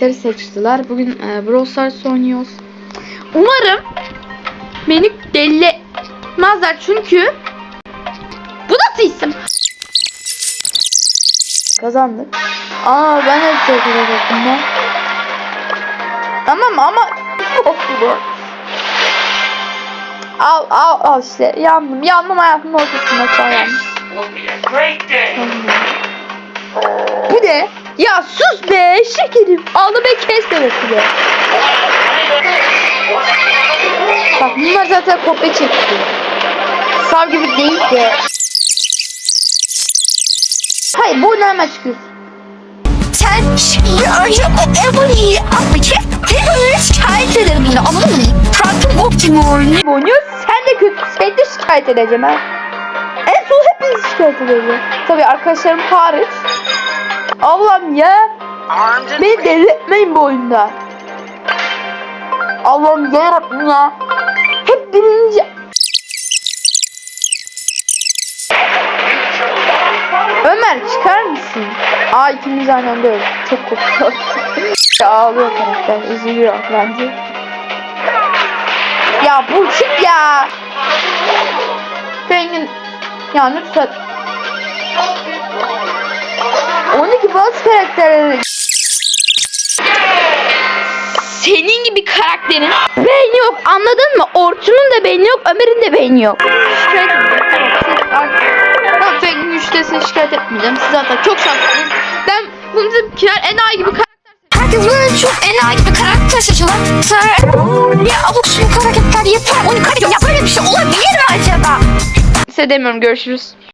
karakteri seçtiler. Bugün e, Brawl Stars oynuyoruz. Umarım beni deli etmezler çünkü bu nasıl isim? Kazandık. Aa ben de şey kazanacaktım ben. Tamam ama çok bu. Al al al işte yandım yandım hayatımın ortasında şu an yandım. will be a great day. Bu ne? Ya sus be şekerim. Ağlı be kes bebesi be. Bak bunlar zaten kopya çekti. Sav gibi değil de. Hayır bu ne hemen çıkıyorsun. Sen önce o Ebony'yi atmayacak. Hep şikayet ederim yine anladın mı? Farkım Optimum. Bu oynuyor sen de kötü. Seni de şikayet edeceğim ha. En son hepinizi şikayet edeceğim. Tabii arkadaşlarım hariç. Allah'ım ya. Beni deli etmeyin bu oyunda. Allah'ım yarabbim ya. Hep birinci. Ömer çıkar mısın? Aa ikimiz aynı anda öldük. Çok korkuyor. Ağlıyor karakter. Üzülüyor bence. Ya bu çık ya. Pengin. Ya lütfen. 12 bazı karakterleri. Senin gibi karakterin beyni yok anladın mı? Orçun'un da beyni yok, Ömer'in de beyni yok. Şikayet Tamam, Fengin güçtesine şikayet etmeyeceğim. Siz zaten çok şanslısınız. Ben bunu bizimkiler enayi gibi karakter Herkes böyle çok enayi bir karakter seçiyorlar. Niye abuk subuk hareketler yapar? Onu kaybediyor. Ya böyle bir şey olabilir mi acaba? hissedemiyorum. Görüşürüz.